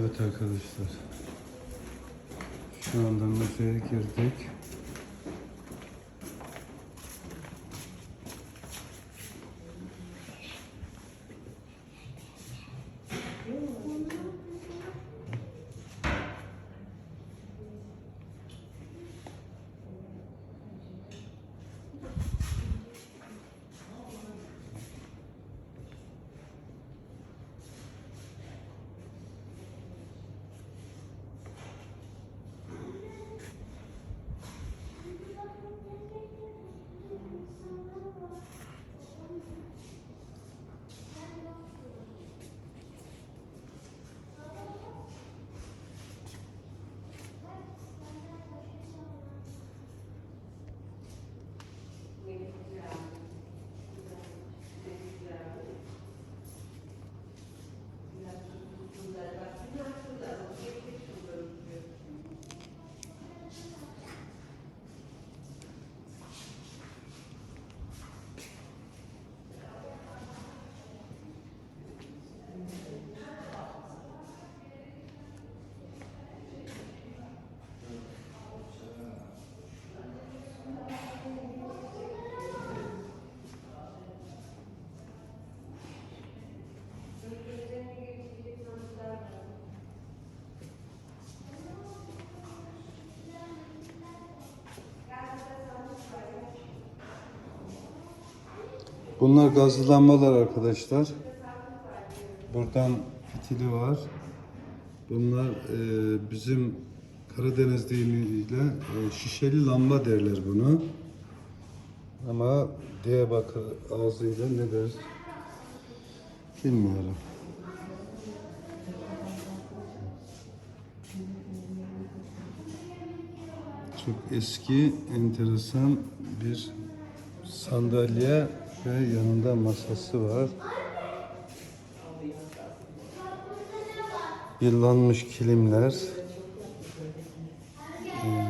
Evet arkadaşlar. Şu anda müzeye girdik. Bunlar gazlı lambalar arkadaşlar. Buradan fitili var. Bunlar e, bizim Karadeniz deyimiyle e, şişeli lamba derler bunu. Ama Diyarbakır ağzıyla ne der? Bilmiyorum. Çok eski, enteresan bir sandalye ve yanında masası var. Yıllanmış kilimler. Ee,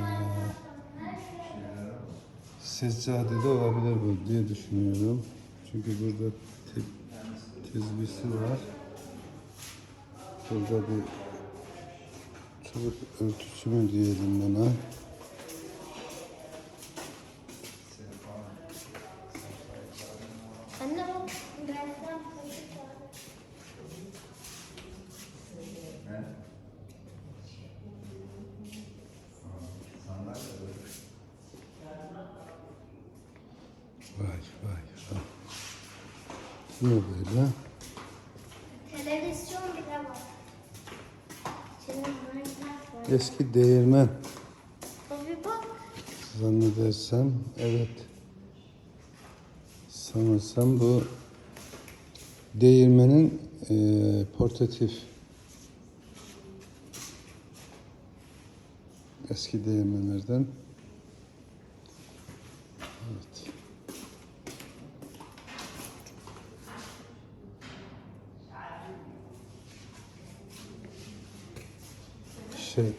seccade de olabilir bu diye düşünüyorum. Çünkü burada te tezbisi var. Burada bir çocuk örtüsü mü diyelim buna. Anne bak birazdan kaşık var. Vay vay vay. Bu ne böyle? Televizyon bile var. Eski değirmen zannedersem evet. Sanırsam bu değirmenin eee portatif eski değirmenlerden. Evet. Şey,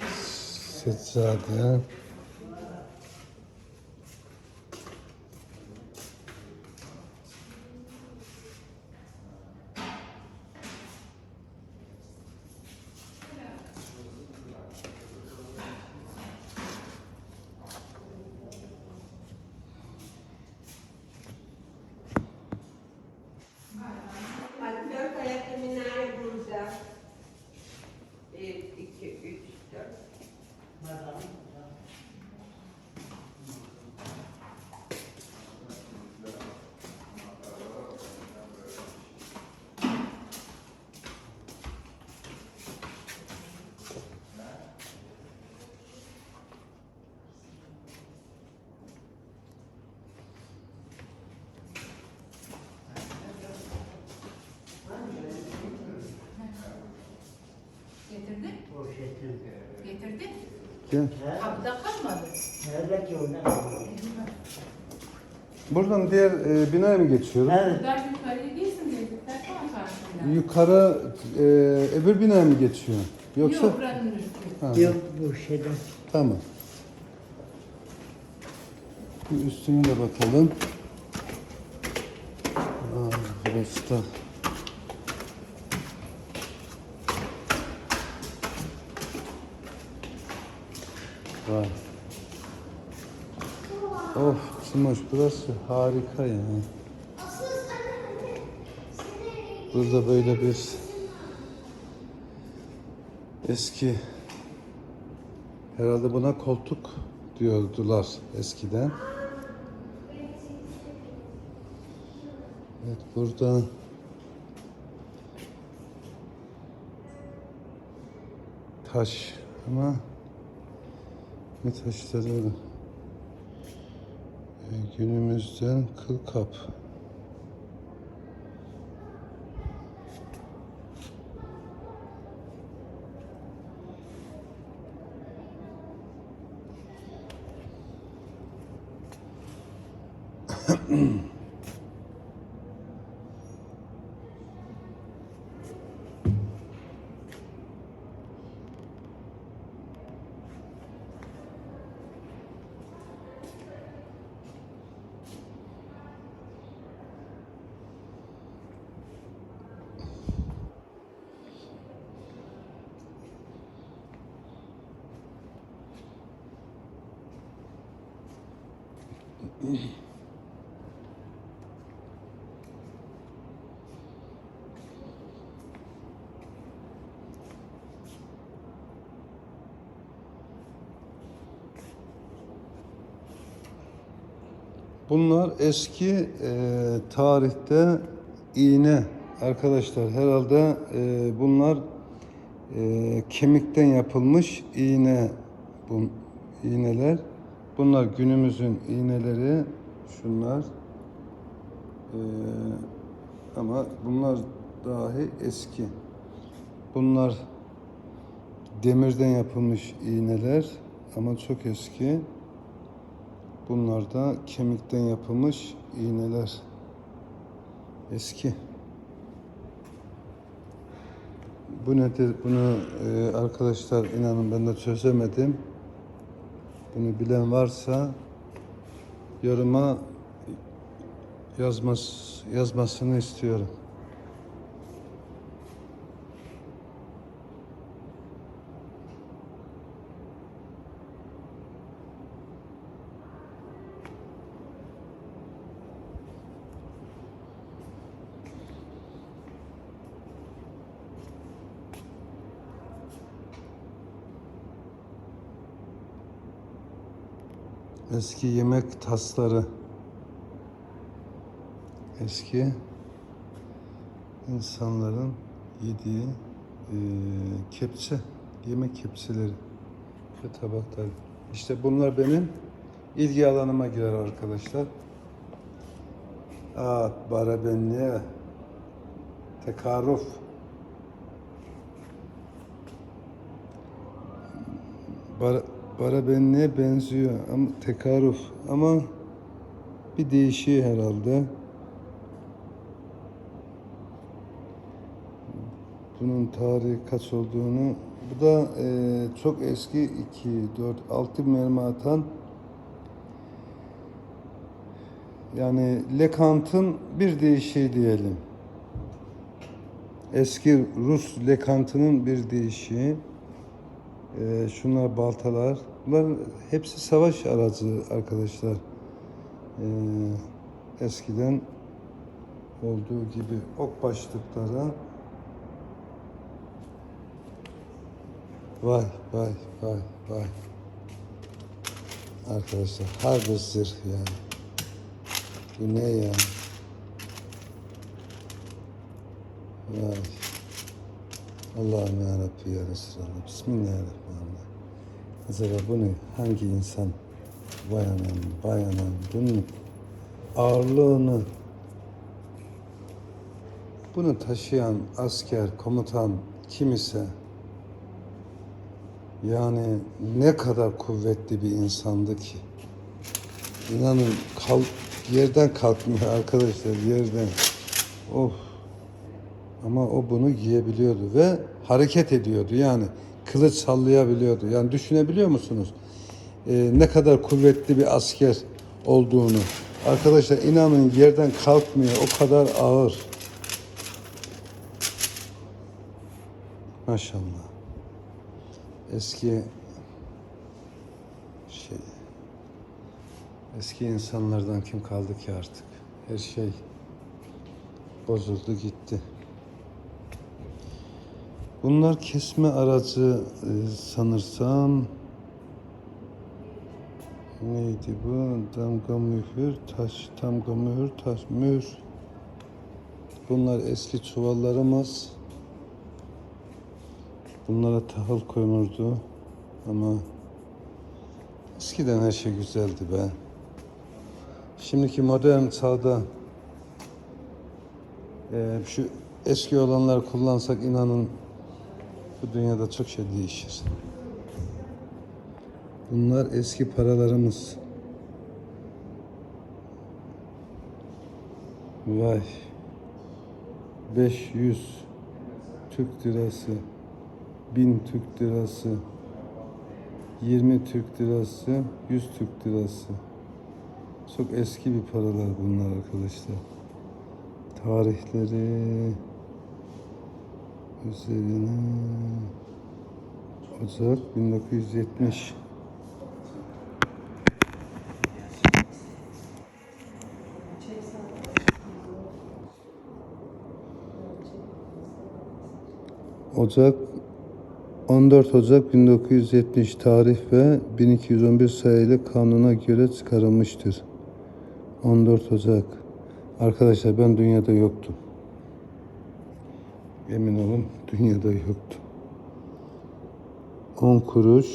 Gel. Kapıda kalmadı. Nerede ki onlar? Buradan diğer e, binaya mı geçiyoruz? Evet. Ben yukarıya değilsin dedi. Telefon karşısında. Yukarı e, öbür binaya mı geçiyor? Yoksa? Yok buranın üstü. Ha, Yok bu şeyden. Tamam. Bir üstüne de bakalım. Aa, burası da Vay. Of Simoş burası harika ya. Seni Burada böyle bir eski herhalde buna koltuk diyordular eskiden. Evet burada taş ama taşları Ee, günümüzden kıl kap. Bunlar eski e, tarihte iğne arkadaşlar. Herhalde e, bunlar e, kemikten yapılmış iğne bu iğneler. Bunlar günümüzün iğneleri. Şunlar. E, ama bunlar dahi eski. Bunlar demirden yapılmış iğneler ama çok eski. Bunlar da kemikten yapılmış iğneler. Eski. Bu nedir? Bunu e, arkadaşlar inanın ben de çözemedim. Bunu bilen varsa yoruma yazmas yazmasını istiyorum. Eski yemek tasları. Eski insanların yediği eee, kepçe, yemek kepçeleri ve tabaklar. İşte bunlar benim ilgi alanıma girer arkadaşlar. Aa, barabenliğe, tekarruf, Bar barabenliğe benziyor ama tekarruf ama bir değişiği herhalde. Bunun tarihi kaç olduğunu bu da eee, çok eski 2, 4, 6 mermi atan yani Lekant'ın bir değişiği diyelim. Eski Rus Lekant'ının bir değişiği. Ee, şunlar baltalar. Bunlar hepsi savaş aracı arkadaşlar. Ee, eskiden olduğu gibi ok başlıklara vay vay vay vay arkadaşlar harbi zırh yani bu ne ya vay Allah'ım ya Rabbi ya. Bismillahirrahmanirrahim. Acaba bunu hangi insan vay anam, vay anam bunun ağırlığını bunu taşıyan asker, komutan kim ise yani ne kadar kuvvetli bir insandı ki. İnanın kalk, yerden kalkmıyor arkadaşlar yerden. Of. Ama o bunu giyebiliyordu ve hareket ediyordu yani kılıç sallayabiliyordu. Yani düşünebiliyor musunuz? Ee, ne kadar kuvvetli bir asker olduğunu. Arkadaşlar inanın yerden kalkmıyor. O kadar ağır. Maşallah. Eski Eski insanlardan kim kaldı ki artık? Her şey bozuldu gitti. Bunlar kesme aracı e, sanırsam. Neydi bu? Damga mühür, taş, damga mühür, taş, mühür. Bunlar eski çuvallarımız. Bunlara tahıl konurdu. Ama eskiden her şey güzeldi be. Şimdiki modern çağda e, şu eski olanları kullansak inanın bu dünyada çok şey değişir. Bunlar eski paralarımız. Vay. 500 Türk lirası. 1000 Türk lirası. 20 Türk lirası. 100 Türk lirası. Çok eski bir paralar bunlar arkadaşlar. Tarihleri üzerine Ocak 1970 Ocak 14 Ocak 1970 tarih ve 1211 sayılı kanuna göre çıkarılmıştır. 14 Ocak. Arkadaşlar ben dünyada yoktum. Emin olun dünyada yoktum. 10 kuruş.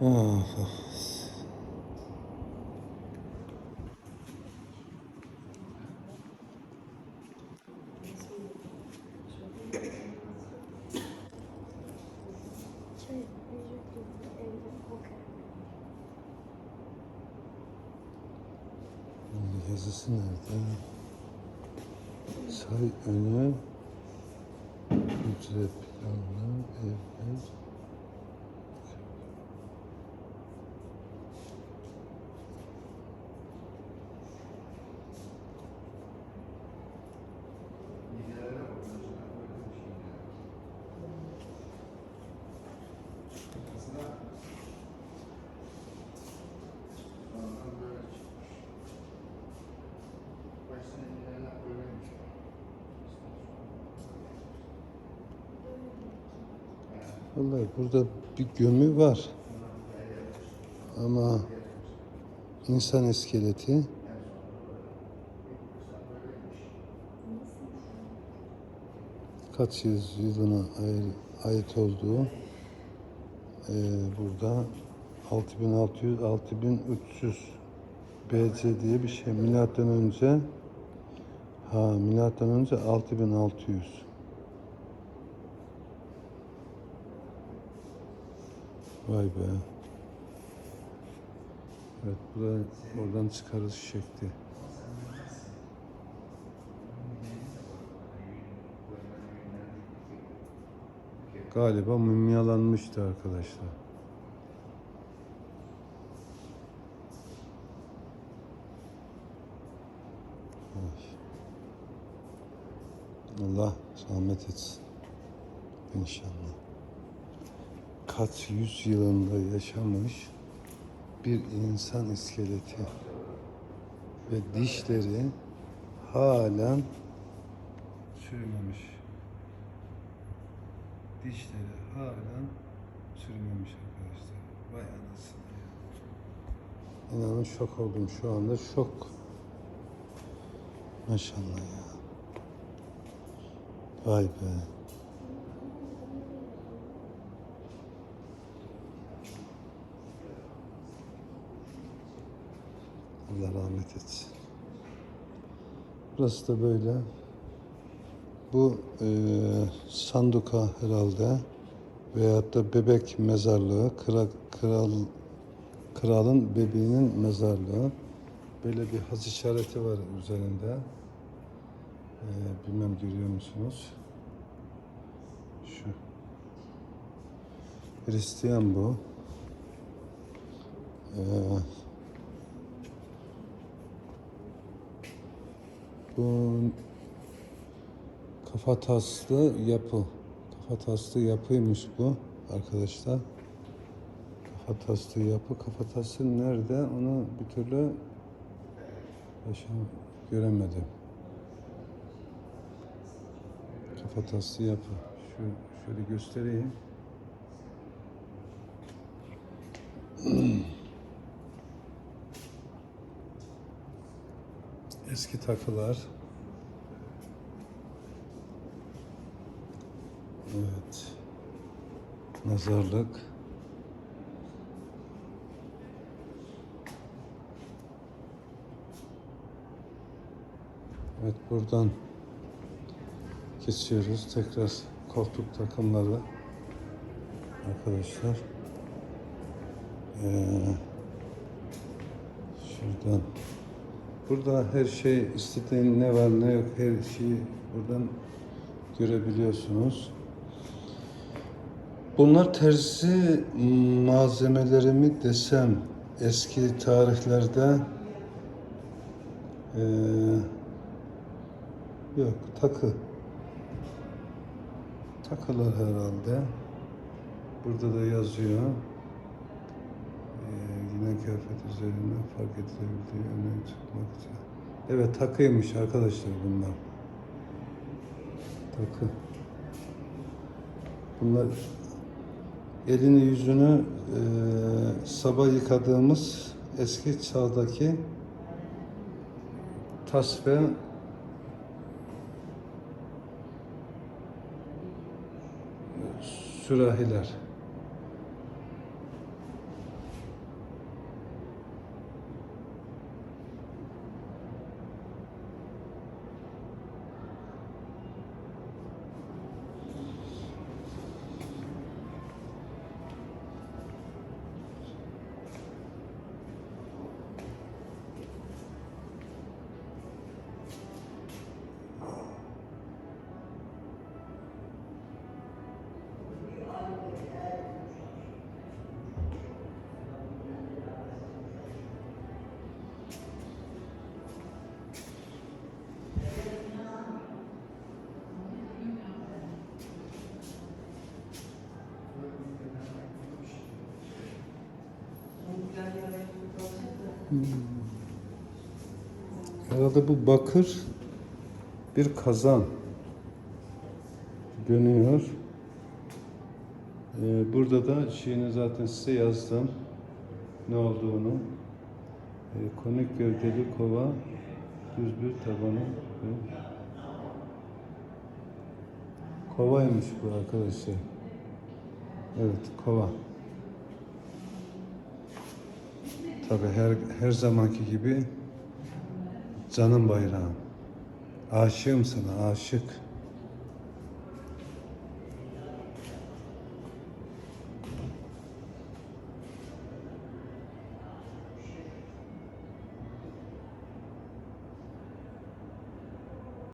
Ah, ah. Şöyle vücut evde kokar. Bunun yazısı nerede? Say öne. Hücre planlı evler. Vallahi burada bir gömü var. Ama insan iskeleti. Kaç yüz yılına ait olduğu eee, burada 6600 6300 BC diye bir şey. Milattan önce ha milattan önce 6600 Vay be. Evet bu da oradan çıkarış şekli. Galiba mumyalanmıştı arkadaşlar. Allah rahmet etsin. İnşallah kaç yüz yılında yaşamış bir insan iskeleti ve dişleri halen çürümemiş. Dişleri halen çürümemiş arkadaşlar. Vay anasını ya. İnanın şok oldum şu anda şok. Maşallah ya. Vay be. Allah rahmet etsin. Burası da böyle. Bu e, sanduka herhalde veyahut da bebek mezarlığı, kral, kral kralın bebeğinin mezarlığı. Böyle bir haz işareti var üzerinde. E, bilmem görüyor musunuz? Şu. Hristiyan bu. E, Bu kafa taslı yapı. Kafa taslı yapıymış bu arkadaşlar. Kafa taslı yapı. Kafa taslı nerede? Onu bir türlü göremedim. Kafa taslı yapı. Şu şöyle göstereyim. Eski takılar. Evet. Nazarlık. Evet buradan geçiyoruz. Tekrar koltuk takımları arkadaşlar. Ee, şuradan Burada her şey istediğin ne var ne yok her şeyi buradan görebiliyorsunuz. Bunlar terzi malzemeleri mi desem eski tarihlerde eee, yok takı takılar herhalde. Burada da yazıyor. Kıyafet üzerinde fark edilebildiği öne çıkmak için. Evet takıymış arkadaşlar bunlar. Takı. Bunlar elini yüzünü e, sabah yıkadığımız eski çağdaki tas ve sürahiler. Herhalde bu bakır bir kazan dönüyor. Ee, burada da şeyini zaten size yazdım ne olduğunu. Ee, konik gövdeli kova, düz bir tabanı kovaymış bu arkadaşlar. Evet, kova. Tabii her her zamanki gibi canım bayrağım. Aşığım sana, aşık.